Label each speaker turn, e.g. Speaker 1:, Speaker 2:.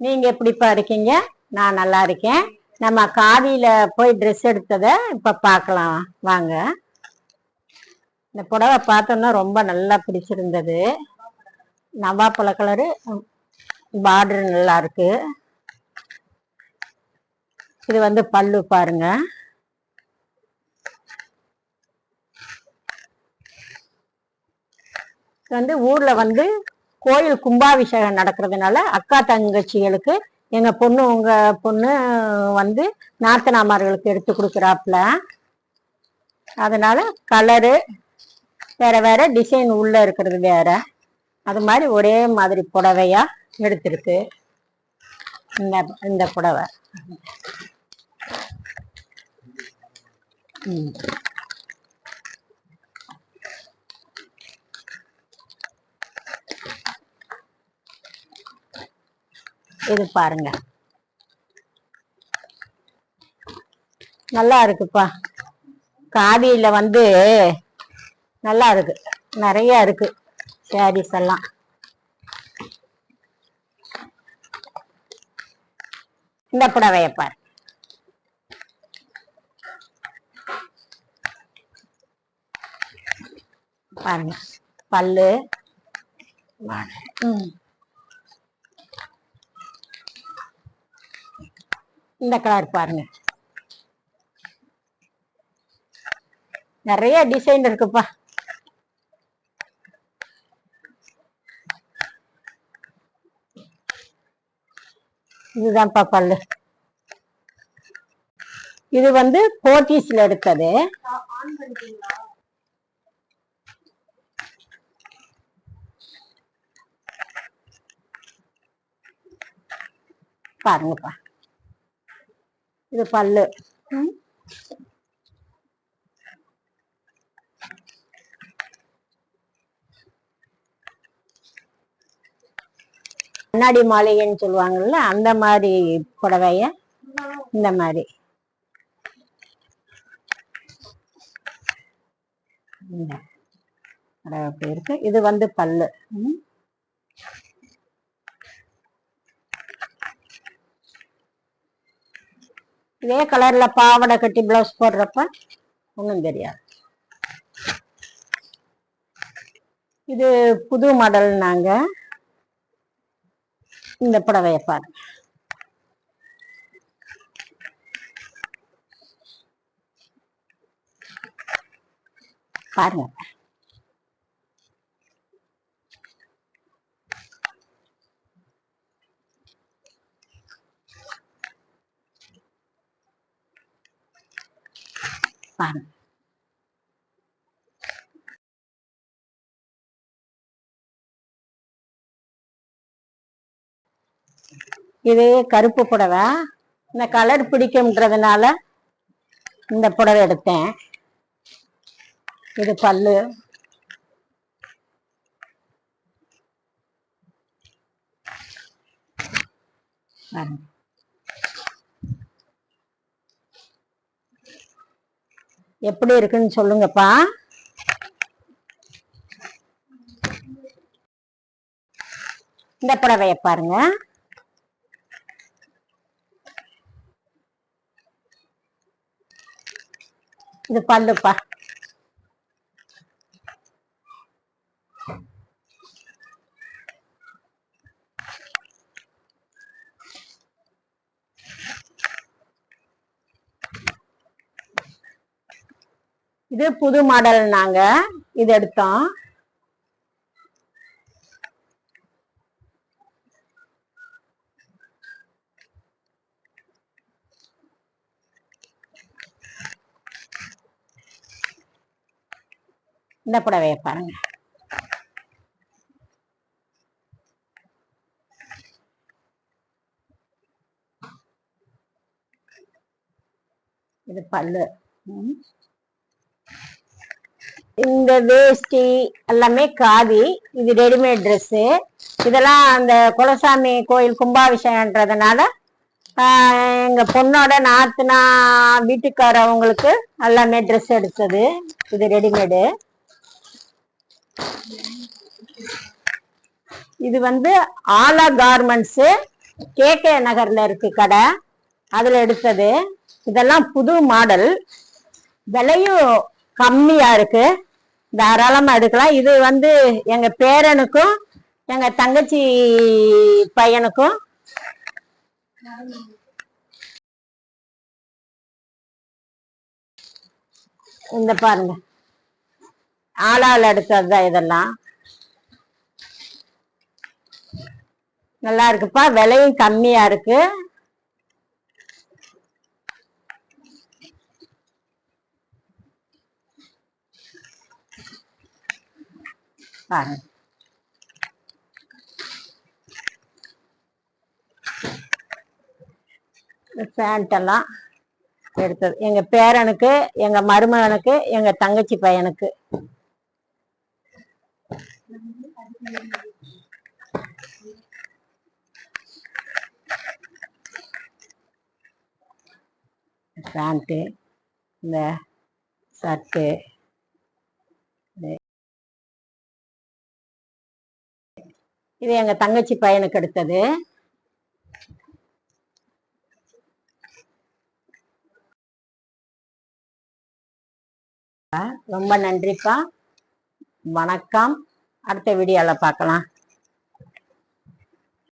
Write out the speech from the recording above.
Speaker 1: நீங்க எப்படிப்பா இருக்கீங்க? நான் நல்லா இருக்கேன். நம்ம காவியில போய் ட்ரெஸ் எடுத்ததை இப்ப பார்க்கலாம். வாங்க. இந்த புடவை பார்த்தோன்னா ரொம்ப நல்லா பிடிச்சிருந்தது. நவாப்பழ கலரு பார்டர் நல்லா இருக்கு. இது வந்து பல்லு பாருங்க. வந்து ஊர்ல வந்து கோயில் கும்பாபிஷேகம் நடக்கிறதுனால அக்கா தங்கச்சிகளுக்கு எங்க பொண்ணு உங்க பொண்ணு வந்து நாத்தனாமார்களுக்கு எடுத்து கொடுக்குறாப்புல. அதனால கலரு வேற வேற டிசைன் உள்ள இருக்கிறது வேற. அது மாதிரி ஒரே மாதிரி புடவையா எடுத்திருக்கு. இந்த இந்த புடவை. ம். இது பாருங்க. நல்லா இருக்குப்பா. காதியில வந்து நல்லா இருக்கு. நிறைய இருக்கு சாரீஸ் எல்லாம். இந்த புடவைய பாரு. பாருங்க. பல்லு. ம். இந்த கலர் பாருங்க. நிறைய டிசைன் இருக்குப்பா. இதுதான்ப்பா பல்லு. இது வந்து போட்டீஸ்ல எடுத்தது பாருங்கப்பா. இது பல்லு. கண்ணாடி மாளிகைன்னு சொல்லுவாங்கல்ல அந்த மாதிரி புடவைய இந்த மாதிரி. புடவை இருக்கு. இது வந்து பல்லு. இதே கலர்ல பாவாடை கட்டி பிளவுஸ் போடுறப்ப ஒன்றும் தெரியாது. இது புது மாடல் நாங்க. இந்த புடவைய பாருங்க. பாருங்க. பாருங்க இது கருப்பு புடவை. இந்த கலர் பிடிக்கும்ன்றதுனால இந்த புடவை எடுத்தேன். இது பல்லு. பாருங்க. எப்படி இருக்குன்னு சொல்லுங்கப்பா. இந்த புடவைய பாருங்க. இது பல்லுப்பா. இது புது மாடல் நாங்க. இது எடுத்தோம். இந்த புடவைய பாருங்க. இது பல்லு. இந்த வேஷ்டி எல்லாமே காதி இது ரெடிமேட் ட்ரெஸ்ஸு இதெல்லாம் அந்த குலசாமி கோயில் கும்பாபிஷேகன்றதுனால எங்கள் பொண்ணோட நாத்துனா வீட்டுக்காரவங்களுக்கு எல்லாமே ட்ரெஸ் எடுத்தது. இது ரெடிமேடு. இது வந்து ஆலா கார்மெண்ட்ஸு கேகே நகரில் இருக்கு கடை. அதில் எடுத்தது. இதெல்லாம் புது மாடல் விலையும் கம்மியா இருக்கு. தாராளமா எடுக்கலாம். இது வந்து எங்க பேரனுக்கும் எங்க தங்கச்சி பையனுக்கும். இந்த பாருங்க. ஆளால் எடுத்ததுதான் இதெல்லாம். நல்லா இருக்குப்பா. விலையும் கம்மியா இருக்கு. பாருங்க. பேண்ட் எடுத்தது எங்க பேரனுக்கு எங்க மருமகனுக்கு எங்க தங்கச்சி பையனுக்கு. பேண்ட்டு இந்த சர்ட்டு இது எங்க தங்கச்சி பையனுக்கு எடுத்தது. ரொம்ப நன்றிப்பா. வணக்கம். அடுத்த வீடியோல பார்க்கலாம்.